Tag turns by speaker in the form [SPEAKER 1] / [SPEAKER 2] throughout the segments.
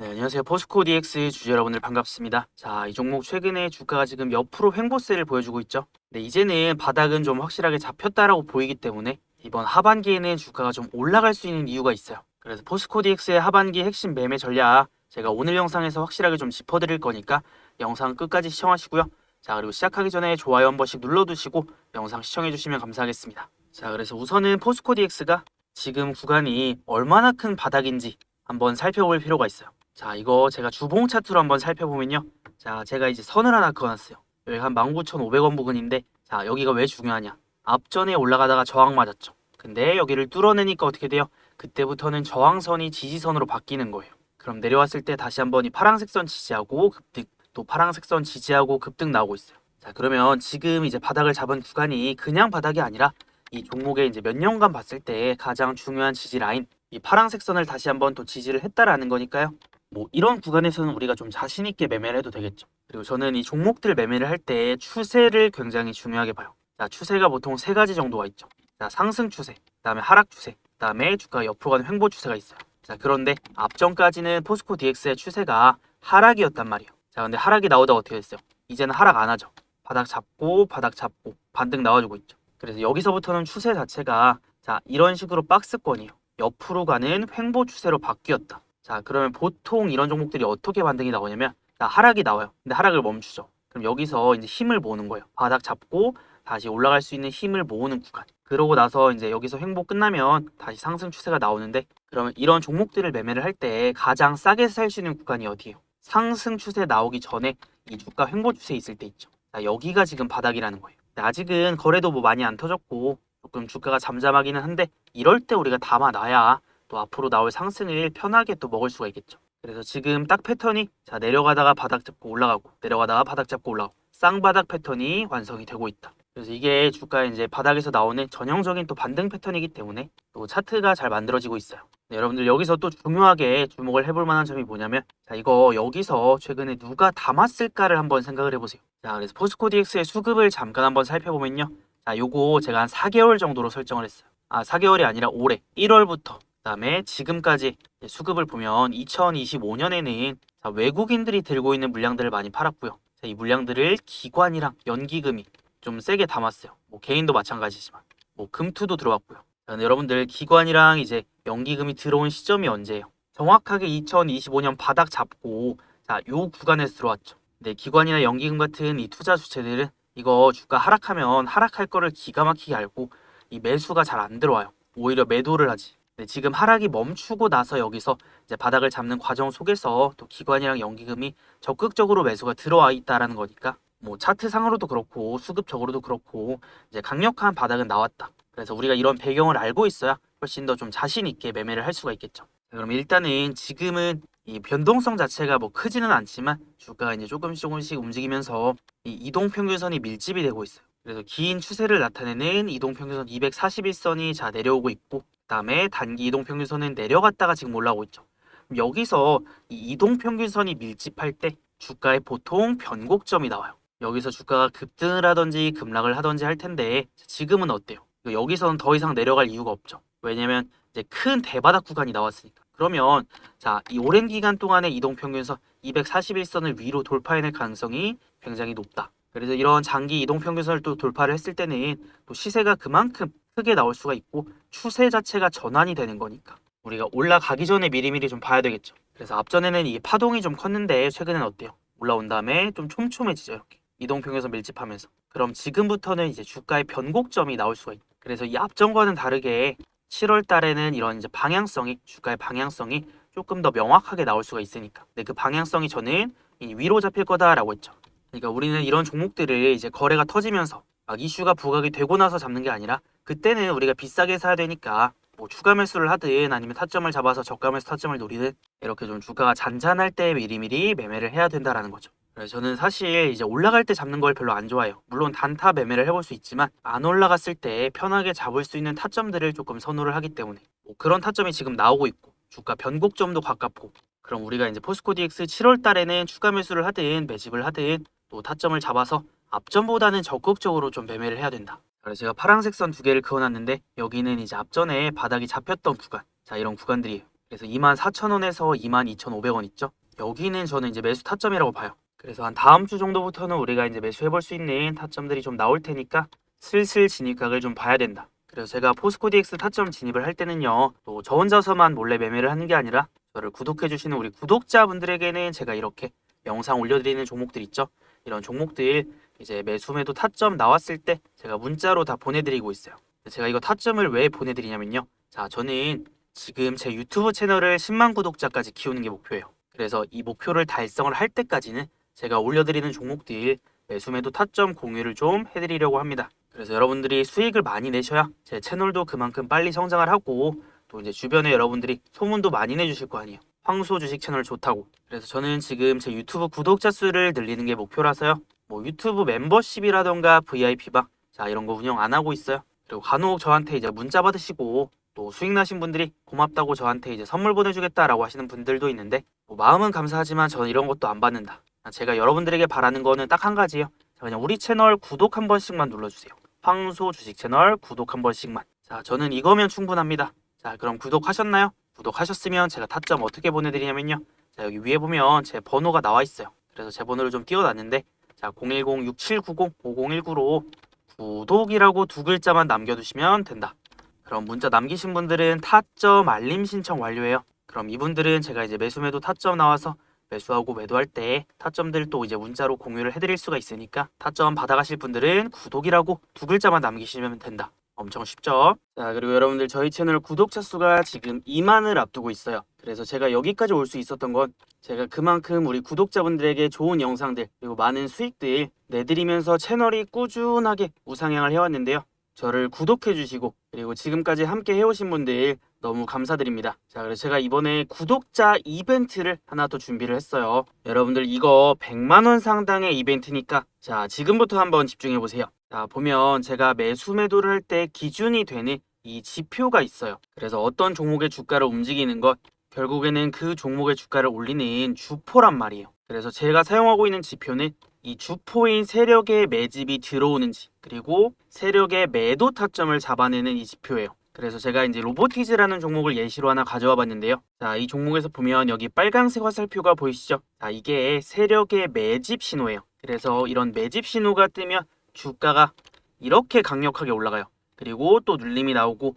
[SPEAKER 1] 네, 안녕하세요. 포스코 DX 주주 여러분들 반갑습니다. 자, 이 종목 최근에 주가가 지금 옆으로 횡보세를 보여주고 있죠. 네, 이제는 바닥은 좀 확실하게 잡혔다라고 보이기 때문에 이번 하반기에는 주가가 좀 올라갈 수 있는 이유가 있어요. 그래서 포스코 DX의 하반기 핵심 매매 전략 제가 오늘 영상에서 확실하게 좀 짚어드릴 거니까 영상 끝까지 시청하시고요. 자, 그리고 시작하기 전에 좋아요 한 번씩 눌러두시고 영상 시청해주시면 감사하겠습니다. 자, 그래서 우선은 포스코 DX가 지금 구간이 얼마나 큰 바닥인지 한번 살펴볼 필요가 있어요. 자, 이거 제가 주봉 차트로 한번 살펴보면요. 자, 제가 이제 선을 하나 그어놨어요. 여기 한 19,500원 부근인데, 자, 여기가 왜 중요하냐? 앞전에 올라가다가 저항 맞았죠. 근데 여기를 뚫어내니까 어떻게 돼요? 그때부터는 저항선이 지지선으로 바뀌는 거예요. 그럼 내려왔을 때 다시 한번 이 파란색 선 지지하고 급등, 또 파란색 선 지지하고 급등 나오고 있어요. 자, 그러면 지금 이제 바닥을 잡은 구간이 그냥 바닥이 아니라 이 종목의 이제 몇 년간 봤을 때 가장 중요한 지지 라인, 이 파란색 선을 다시 한번 또 지지를 했다라는 거니까요. 뭐 이런 구간에서는 우리가 좀 자신 있게 매매를 해도 되겠죠. 그리고 저는 이 종목들 매매를 할 때 추세를 굉장히 중요하게 봐요. 자, 추세가 보통 세 가지 정도가 있죠. 자, 상승 추세, 그다음에 하락 추세, 그다음에 주가 옆으로 가는 횡보 추세가 있어요. 자, 그런데 앞전까지는 포스코 DX의 추세가 하락이었단 말이에요. 자, 근데 하락이 나오다 가 어떻게 됐어요? 이제는 하락 안 하죠. 바닥 잡고 바닥 잡고 반등 나와주고 있죠. 그래서 여기서부터는 추세 자체가 자, 이런 식으로 박스권이에요. 옆으로 가는 횡보 추세로 바뀌었다. 자, 그러면 보통 이런 종목들이 어떻게 반등이 나오냐면 자, 하락이 나와요. 근데 하락을 멈추죠. 그럼 여기서 이제 힘을 모으는 거예요. 바닥 잡고 다시 올라갈 수 있는 힘을 모으는 구간. 그러고 나서 이제 여기서 횡보 끝나면 다시 상승 추세가 나오는데 그러면 이런 종목들을 매매를 할 때 가장 싸게 살 수 있는 구간이 어디예요? 상승 추세 나오기 전에 이 주가 횡보 추세 있을 때 있죠. 자, 여기가 지금 바닥이라는 거예요. 아직은 거래도 뭐 많이 안 터졌고 조금 주가가 잠잠하기는 한데 이럴 때 우리가 담아놔야 또 앞으로 나올 상승을 편하게 또 먹을 수가 있겠죠. 그래서 지금 딱 패턴이 자 내려가다가 바닥 잡고 올라가고 내려가다가 바닥 잡고 올라가고 쌍바닥 패턴이 완성이 되고 있다. 그래서 이게 주가의 이제 바닥에서 나오는 전형적인 또 반등 패턴이기 때문에 또 차트가 잘 만들어지고 있어요. 네, 여러분들 여기서 또 중요하게 주목을 해볼 만한 점이 뭐냐면 자 이거 여기서 최근에 누가 담았을까를 한번 생각을 해보세요. 자 그래서 포스코 DX의 수급을 잠깐 한번 살펴보면요. 자 요거 제가 한 4개월 정도로 설정을 했어요. 아 4개월이 아니라 올해 1월부터 그다음에 지금까지 수급을 보면 2025년에는 외국인들이 들고 있는 물량들을 많이 팔았고요. 자, 이 물량들을 기관이랑 연기금이 좀 세게 담았어요. 뭐 개인도 마찬가지지만 뭐 금투도 들어왔고요. 여러분들 기관이랑 이제 연기금이 들어온 시점이 언제예요? 정확하게 2025년 바닥 잡고 자, 요 구간에서 들어왔죠. 근데 기관이나 연기금 같은 이 투자 주체들은 이거 주가 하락하면 하락할 거를 기가 막히게 알고 이 매수가 잘 안 들어와요. 오히려 매도를 하지. 네, 지금 하락이 멈추고 나서 여기서 이제 바닥을 잡는 과정 속에서 또 기관이랑 연기금이 적극적으로 매수가 들어와 있다라는 거니까 뭐 차트상으로도 그렇고 수급적으로도 그렇고 이제 강력한 바닥은 나왔다. 그래서 우리가 이런 배경을 알고 있어야 훨씬 더 좀 자신 있게 매매를 할 수가 있겠죠. 자, 그럼 일단은 지금은 이 변동성 자체가 뭐 크지는 않지만 주가가 이제 조금씩 조금씩 움직이면서 이 이동 평균선이 밀집이 되고 있어요. 그래서 긴 추세를 나타내는 이동평균선 241선이 자 내려오고 있고 그다음에 단기 이동평균선은 내려갔다가 지금 올라오고 있죠. 여기서 이 이동평균선이 밀집할 때 주가에 보통 변곡점이 나와요. 여기서 주가가 급등을 하든지 급락을 하든지 할 텐데 지금은 어때요? 여기서는 더 이상 내려갈 이유가 없죠. 왜냐면 이제 큰 대바닥 구간이 나왔으니까. 그러면 자, 이 오랜 기간 동안의 이동 평균선 241선을 위로 돌파해낼 가능성이 굉장히 높다. 그래서 이런 장기 이동 평균선을 또 돌파를 했을 때는 또 시세가 그만큼 크게 나올 수가 있고 추세 자체가 전환이 되는 거니까 우리가 올라가기 전에 미리미리 좀 봐야 되겠죠. 그래서 앞전에는 이 파동이 좀 컸는데 최근엔 어때요? 올라온 다음에 좀 촘촘해지죠 이렇게 이동 평균선 밀집하면서 그럼 지금부터는 이제 주가의 변곡점이 나올 수가 있다. 그래서 이 앞전과는 다르게 7월 달에는 이런 이제 방향성이 주가의 방향성이 조금 더 명확하게 나올 수가 있으니까 근데 그 방향성이 저는 이 위로 잡힐 거다라고 했죠. 그러니까 우리는 이런 종목들을 이제 거래가 터지면서 막 이슈가 부각이 되고 나서 잡는 게 아니라 그때는 우리가 비싸게 사야 되니까 뭐 추가 매수를 하든 아니면 타점을 잡아서 저가 매수 타점을 노리든 이렇게 좀 주가가 잔잔할 때 미리미리 매매를 해야 된다라는 거죠. 그래서 저는 사실 이제 올라갈 때 잡는 걸 별로 안 좋아해요. 물론 단타 매매를 해볼 수 있지만 안 올라갔을 때 편하게 잡을 수 있는 타점들을 조금 선호를 하기 때문에 뭐 그런 타점이 지금 나오고 있고 주가 변곡점도 가깝고 그럼 우리가 이제 포스코 DX 7월 달에는 추가 매수를 하든 매집을 하든 또 타점을 잡아서 앞전보다는 적극적으로 좀 매매를 해야 된다. 그래서 제가 파란색 선 두 개를 그어놨는데 여기는 이제 앞전에 바닥이 잡혔던 구간 자 이런 구간들이에요 그래서 24,000원에서 22,500원 있죠. 여기는 저는 이제 매수 타점이라고 봐요. 그래서 한 다음 주 정도부터는 우리가 이제 매수해 볼 수 있는 타점들이 좀 나올 테니까 슬슬 진입각을 좀 봐야 된다. 그래서 제가 포스코 DX 타점 진입을 할 때는요, 또 저 혼자서만 몰래 매매를 하는 게 아니라 저를 구독해 주시는 우리 구독자분들에게는 제가 이렇게 영상 올려드리는 종목들 있죠. 이런 종목들 이제 매수 매도 타점 나왔을 때 제가 문자로 다 보내드리고 있어요. 제가 이거 타점을 왜 보내드리냐면요. 자, 저는 지금 제 유튜브 채널을 10만 구독자까지 키우는 게 목표예요. 그래서 이 목표를 달성을 할 때까지는 제가 올려드리는 종목들 매수 매도 타점 공유를 좀 해드리려고 합니다. 그래서 여러분들이 수익을 많이 내셔야 제 채널도 그만큼 빨리 성장을 하고 또 이제 주변에 여러분들이 소문도 많이 내주실 거 아니에요. 황소 주식 채널 좋다고. 그래서 저는 지금 제 유튜브 구독자 수를 늘리는 게 목표라서요. 뭐 유튜브 멤버십이라던가 VIP방 자 이런 거 운영 안 하고 있어요. 그리고 간혹 저한테 이제 문자 받으시고 또 수익 나신 분들이 고맙다고 저한테 이제 선물 보내주겠다라고 하시는 분들도 있는데 뭐 마음은 감사하지만 저는 이런 것도 안 받는다. 제가 여러분들에게 바라는 거는 딱 한 가지예요. 자, 그냥 우리 채널 구독 한 번씩만 눌러주세요. 황소 주식 채널 구독 한 번씩만. 자, 저는 이거면 충분합니다. 자, 그럼 구독하셨나요? 구독하셨으면 제가 타점 어떻게 보내드리냐면요. 자, 여기 위에 보면 제 번호가 나와 있어요. 그래서 제 번호를 좀 띄워놨는데, 자, 010-6790-5019로 구독이라고 두 글자만 남겨두시면 된다. 그럼 문자 남기신 분들은 타점 알림 신청 완료해요. 그럼 이분들은 제가 이제 매수 매도 타점 나와서 매수하고 매도할 때 타점들 또 이제 문자로 공유를 해드릴 수가 있으니까 타점 받아가실 분들은 구독이라고 두 글자만 남기시면 된다. 엄청 쉽죠? 자 그리고 여러분들 저희 채널 구독자 수가 지금 2만을 앞두고 있어요. 그래서 제가 여기까지 올 수 있었던 건 제가 그만큼 우리 구독자분들에게 좋은 영상들 그리고 많은 수익들 내드리면서 채널이 꾸준하게 우상향을 해왔는데요. 저를 구독해 주시고 그리고 지금까지 함께 해오신 분들 너무 감사드립니다. 자, 그래서 제가 이번에 구독자 이벤트를 하나 더 준비를 했어요. 여러분들 이거 100만 원 상당의 이벤트니까 자, 지금부터 한번 집중해 보세요. 자, 보면 제가 매수 매도를 할 때 기준이 되는 이 지표가 있어요. 그래서 어떤 종목의 주가를 움직이는 것 결국에는 그 종목의 주가를 올리는 주포란 말이에요. 그래서 제가 사용하고 있는 지표는 이 주포인 세력의 매집이 들어오는지 그리고 세력의 매도 타점을 잡아내는 이 지표예요. 그래서 제가 이제 로보티즈라는 종목을 예시로 하나 가져와 봤는데요. 자, 이 종목에서 보면 여기 빨강색 화살표가 보이시죠? 자, 이게 세력의 매집 신호예요. 그래서 이런 매집 신호가 뜨면 주가가 이렇게 강력하게 올라가요. 그리고 또 눌림이 나오고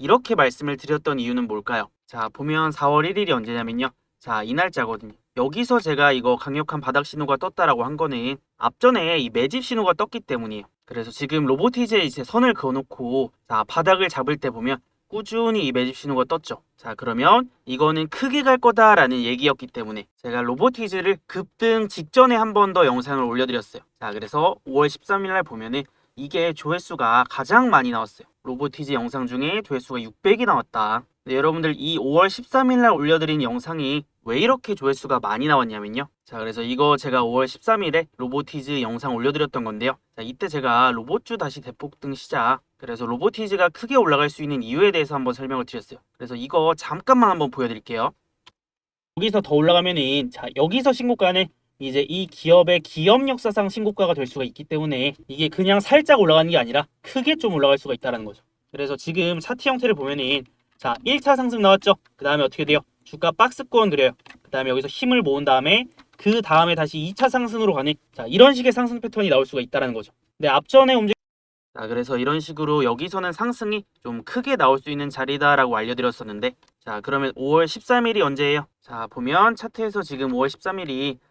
[SPEAKER 1] 이렇게 말씀을 드렸던 이유는 뭘까요? 자, 보면 4월 1일이 언제냐면요. 자, 이 날짜거든요. 여기서 제가 이거 강력한 바닥 신호가 떴다라고 한 거는 앞전에 이 매집 신호가 떴기 때문이에요. 그래서 지금 로보티즈에 이제 선을 그어놓고 자, 바닥을 잡을 때 보면 꾸준히 이 매집 신호가 떴죠. 자, 그러면 이거는 크게 갈 거다라는 얘기였기 때문에 제가 로보티즈를 급등 직전에 한 번 더 영상을 올려드렸어요. 자, 그래서 5월 13일 날 보면은 이게 조회수가 가장 많이 나왔어요. 로보티즈 영상 중에 조회수가 600이 나왔다. 네, 여러분들 이 5월 13일 날 올려드린 영상이 왜 이렇게 조회수가 많이 나왔냐면요. 자, 그래서 이거 제가 5월 13일에 로보티즈 영상 올려드렸던 건데요. 자, 이때 제가 로봇주 다시 대폭등 시작. 그래서 로보티즈가 크게 올라갈 수 있는 이유에 대해서 한번 설명을 드렸어요. 그래서 이거 잠깐만 한번 보여드릴게요. 여기서 더 올라가면은 자, 여기서 신고가는 이제 이 기업의 기업 역사상 신고가가 될 수가 있기 때문에 이게 그냥 살짝 올라가는 게 아니라 크게 좀 올라갈 수가 있다는 거죠. 그래서 지금 차트 형태를 보면은 자 1차 상승 나왔죠. 그 다음에 어떻게 돼요? 주가 박스권 그려요. 그 다음에 여기서 힘을 모은 다음에 그 다음에 다시 2차 상승으로 가는 자 이런 식의 상승 패턴이 나올 수가 있다는 거죠. 근데 앞전에 움직 자 그래서 이런 식으로 여기서는 상승이 좀 크게 나올 수 있는 자리다라고 알려드렸었는데 자 그러면 5월 13일이 언제예요? 자 보면 차트에서 지금 5월 13일이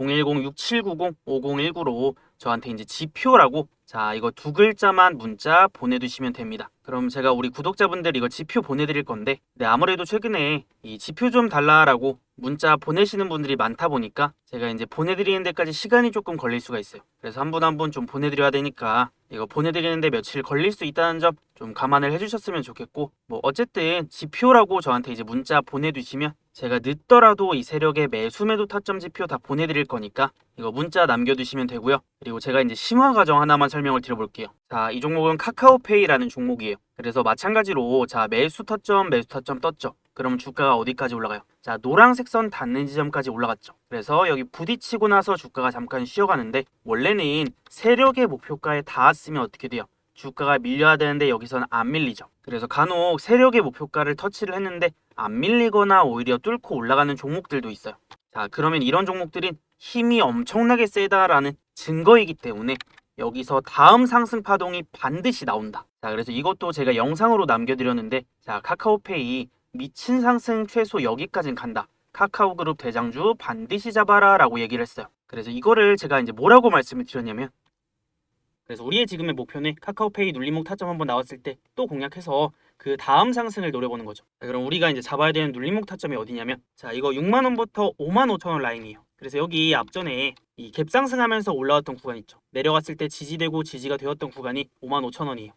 [SPEAKER 1] 010-6790-5019로 저한테 이제 지표라고 자 이거 두 글자만 문자 보내두시면 됩니다. 그럼 제가 우리 구독자분들 이거 지표 보내드릴 건데 네, 아무래도 최근에 이 지표 좀 달라라고 문자 보내시는 분들이 많다 보니까 제가 이제 보내드리는 데까지 시간이 조금 걸릴 수가 있어요. 그래서 한 분 한 분 좀 보내드려야 되니까 이거 보내드리는데 며칠 걸릴 수 있다는 점 좀 감안을 해주셨으면 좋겠고 뭐 어쨌든 지표라고 저한테 이제 문자 보내두시면 제가 늦더라도 이 세력의 매수 매도 타점 지표 다 보내드릴 거니까 이거 문자 남겨두시면 되고요. 그리고 제가 이제 심화 과정 하나만 설명을 드려볼게요. 자, 이 종목은 카카오페이라는 종목이에요. 그래서 마찬가지로 자 매수 타점 매수 타점 떴죠. 그럼 주가가 어디까지 올라가요? 자 노란색 선 닿는 지점까지 올라갔죠. 그래서 여기 부딪히고 나서 주가가 잠깐 쉬어가는데 원래는 세력의 목표가에 닿았으면 어떻게 돼요? 주가가 밀려야 되는데 여기서는 안 밀리죠. 그래서 간혹 세력의 목표가를 터치를 했는데 안 밀리거나 오히려 뚫고 올라가는 종목들도 있어요. 자 그러면 이런 종목들은 힘이 엄청나게 세다라는 증거이기 때문에 여기서 다음 상승 파동이 반드시 나온다. 자, 그래서 이것도 제가 영상으로 남겨드렸는데, 자, 카카오페이 미친 상승 최소 여기까진 간다. 카카오 그룹 대장주 반드시 잡아라 라고 얘기를 했어요. 그래서 이거를 제가 이제 뭐라고 말씀을 드렸냐면, 그래서 우리의 지금의 목표는 카카오페이 눌림목 타점 한번 나왔을 때 또 공략해서 그 다음 상승을 노려보는 거죠. 자, 그럼 우리가 이제 잡아야 되는 눌림목 타점이 어디냐면, 자, 이거 6만 원부터 5만 5천 원 라인이에요. 그래서 여기 앞전에 이 갭 상승하면서 올라왔던 구간 있죠. 내려갔을 때 지지되고 지지가 되었던 구간이 5만 5천 원이에요.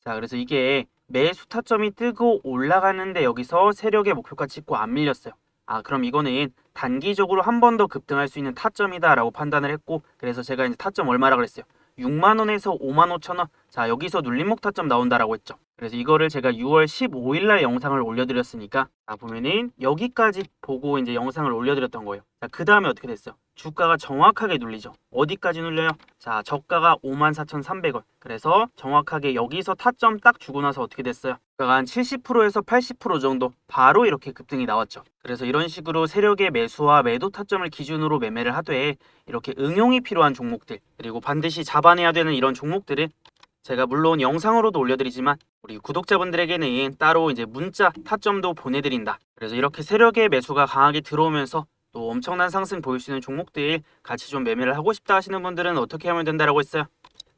[SPEAKER 1] 자, 그래서 이게 매수 타점이 뜨고 올라가는데 여기서 세력의 목표가 찍고 안 밀렸어요. 아, 그럼 이거는 단기적으로 한 번 더 급등할 수 있는 타점이다 라고 판단을 했고, 그래서 제가 이제 타점 얼마라 그랬어요. 6만 원에서 5만 5천 원. 자, 여기서 눌림목 타점 나온다라고 했죠. 그래서 이거를 제가 6월 15일 날 영상을 올려드렸으니까, 자, 보면은 여기까지 보고 이제 영상을 올려드렸던 거예요. 자, 그 다음에 어떻게 됐어요? 주가가 정확하게 눌리죠. 어디까지 눌려요? 자, 저가가 54,300원. 그래서 정확하게 여기서 타점 딱 주고 나서 어떻게 됐어요? 주가가 한 70%에서 80% 정도 바로 이렇게 급등이 나왔죠. 그래서 이런 식으로 세력의 매수와 매도 타점을 기준으로 매매를 하되 이렇게 응용이 필요한 종목들 그리고 반드시 잡아내야 되는 이런 종목들은 제가 물론 영상으로도 올려드리지만 우리 구독자분들에게는 따로 이제 문자 타점도 보내드린다. 그래서 이렇게 세력의 매수가 강하게 들어오면서 또 엄청난 상승 보일 수 있는 종목들 같이 좀 매매를 하고 싶다 하시는 분들은 어떻게 하면 된다라고 했어요?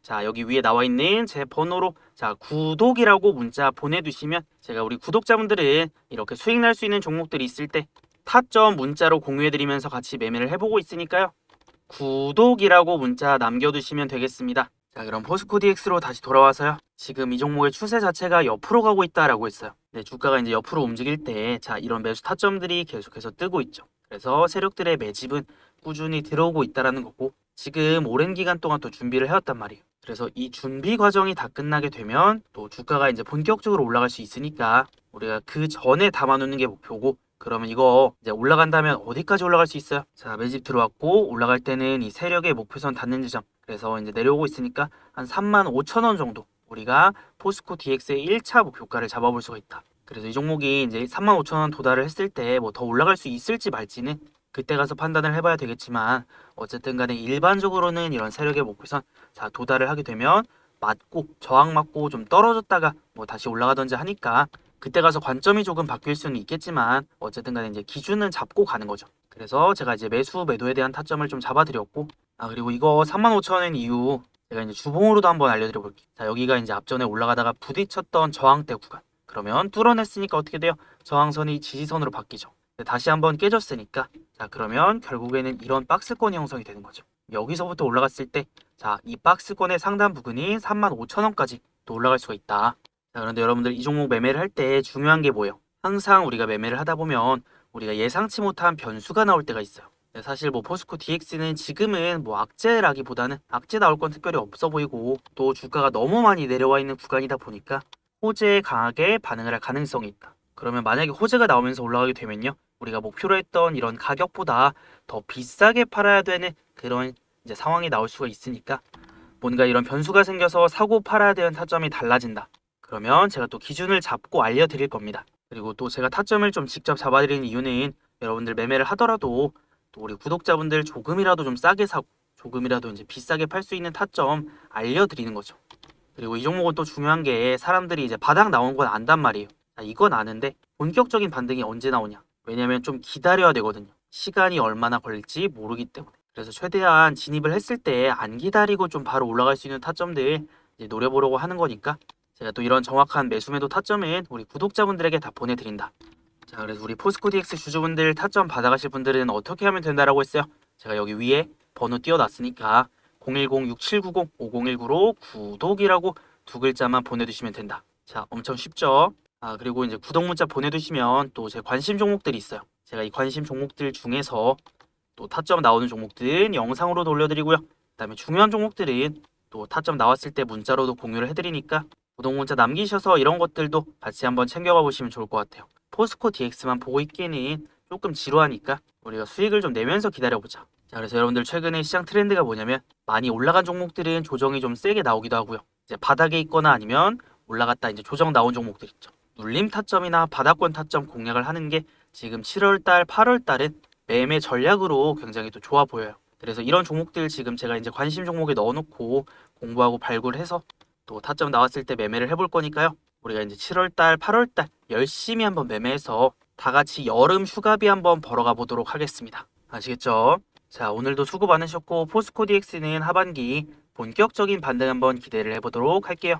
[SPEAKER 1] 자 여기 위에 나와 있는 제 번호로 자 구독이라고 문자 보내두시면 제가 우리 구독자분들은 이렇게 수익 날 수 있는 종목들이 있을 때 타점 문자로 공유해드리면서 같이 매매를 해보고 있으니까요. 구독이라고 문자 남겨두시면 되겠습니다. 자 그럼 포스코 DX로 다시 돌아와서요. 지금 이 종목의 추세 자체가 옆으로 가고 있다라고 했어요. 네, 주가가 이제 옆으로 움직일 때 자 이런 매수 타점들이 계속해서 뜨고 있죠. 그래서 세력들의 매집은 꾸준히 들어오고 있다라는 거고 지금 오랜 기간 동안 또 준비를 해왔단 말이에요. 그래서 이 준비 과정이 다 끝나게 되면 또 주가가 이제 본격적으로 올라갈 수 있으니까 우리가 그 전에 담아놓는 게 목표고 그러면 이거 이제 올라간다면 어디까지 올라갈 수 있어요? 자 매집 들어왔고 올라갈 때는 이 세력의 목표선 닿는 지점 그래서 이제 내려오고 있으니까 한 3만 5천 원 정도 우리가 포스코 DX의 1차 목표가를 잡아볼 수가 있다. 그래서 이 종목이 이제 3만 5천 원 도달을 했을 때 뭐 더 올라갈 수 있을지 말지는 그때 가서 판단을 해봐야 되겠지만 어쨌든 간에 일반적으로는 이런 세력의 목표선 자 도달을 하게 되면 맞고 저항 맞고 좀 떨어졌다가 뭐 다시 올라가던지 하니까 그때 가서 관점이 조금 바뀔 수는 있겠지만 어쨌든 간에 이제 기준은 잡고 가는 거죠. 그래서 제가 이제 매수 매도에 대한 타점을 좀 잡아드렸고 아 그리고 이거 35,000원 이후 제가 이제 주봉으로도 한번 알려드려 볼게요. 자 여기가 이제 앞전에 올라가다가 부딪혔던 저항대 구간 그러면 뚫어냈으니까 어떻게 돼요? 저항선이 지지선으로 바뀌죠. 다시 한번 깨졌으니까 자 그러면 결국에는 이런 박스권 형성이 되는 거죠. 여기서부터 올라갔을 때 자 이 박스권의 상단 부근이 35,000원까지 또 올라갈 수가 있다. 자 그런데 여러분들 이 종목 매매를 할 때 중요한 게 뭐예요? 항상 우리가 매매를 하다 보면 우리가 예상치 못한 변수가 나올 때가 있어요. 네, 사실 뭐 포스코 DX는 지금은 뭐 악재라기보다는 악재 나올 건 특별히 없어 보이고 또 주가가 너무 많이 내려와 있는 구간이다 보니까 호재에 강하게 반응을 할 가능성이 있다. 그러면 만약에 호재가 나오면서 올라가게 되면요. 우리가 목표로 했던 이런 가격보다 더 비싸게 팔아야 되는 그런 이제 상황이 나올 수가 있으니까 뭔가 이런 변수가 생겨서 사고 팔아야 되는 타점이 달라진다. 그러면 제가 또 기준을 잡고 알려드릴 겁니다. 그리고 또 제가 타점을 좀 직접 잡아드리는 이유는 여러분들 매매를 하더라도 또 우리 구독자분들 조금이라도 좀 싸게 사고 조금이라도 이제 비싸게 팔 수 있는 타점 알려드리는 거죠. 그리고 이 종목은 또 중요한 게 사람들이 이제 바닥 나온 건 안단 말이에요. 자, 이건 아는데 본격적인 반등이 언제 나오냐? 왜냐면 좀 기다려야 되거든요. 시간이 얼마나 걸릴지 모르기 때문에. 그래서 최대한 진입을 했을 때 안 기다리고 좀 바로 올라갈 수 있는 타점들 이제 노려보려고 하는 거니까 제가 또 이런 정확한 매수매도 타점은 우리 구독자분들에게 다 보내드린다. 자, 그래서 우리 포스코 DX 주주분들 타점 받아가실 분들은 어떻게 하면 된다라고 했어요? 제가 여기 위에 번호 띄워놨으니까 010-6790-5019로 구독이라고 두 글자만 보내주시면 된다. 자, 엄청 쉽죠? 아, 그리고 이제 구독 문자 보내주시면 또 제 관심 종목들이 있어요. 제가 이 관심 종목들 중에서 또 타점 나오는 종목들은 영상으로도 올려드리고요. 그다음에 중요한 종목들은 또 타점 나왔을 때 문자로도 공유를 해드리니까 구독 문자 남기셔서 이런 것들도 같이 한번 챙겨가 보시면 좋을 것 같아요. 포스코 DX만 보고 있기에는 조금 지루하니까 우리가 수익을 좀 내면서 기다려보자. 자, 그래서 여러분들 최근에 시장 트렌드가 뭐냐면 많이 올라간 종목들은 조정이 좀 세게 나오기도 하고요. 이제 바닥에 있거나 아니면 올라갔다 이제 조정 나온 종목들 있죠. 눌림 타점이나 바닥권 타점 공략을 하는 게 지금 7월달, 8월달은 매매 전략으로 굉장히 또 좋아 보여요. 그래서 이런 종목들 지금 제가 이제 관심 종목에 넣어놓고 공부하고 발굴해서 또 타점 나왔을 때 매매를 해볼 거니까요. 우리가 이제 7월달, 8월달 열심히 한번 매매해서 다 같이 여름 휴가비 한번 벌어가 보도록 하겠습니다. 아시겠죠? 자, 오늘도 수고 많으셨고 포스코 DX는 하반기 본격적인 반등 한번 기대를 해보도록 할게요.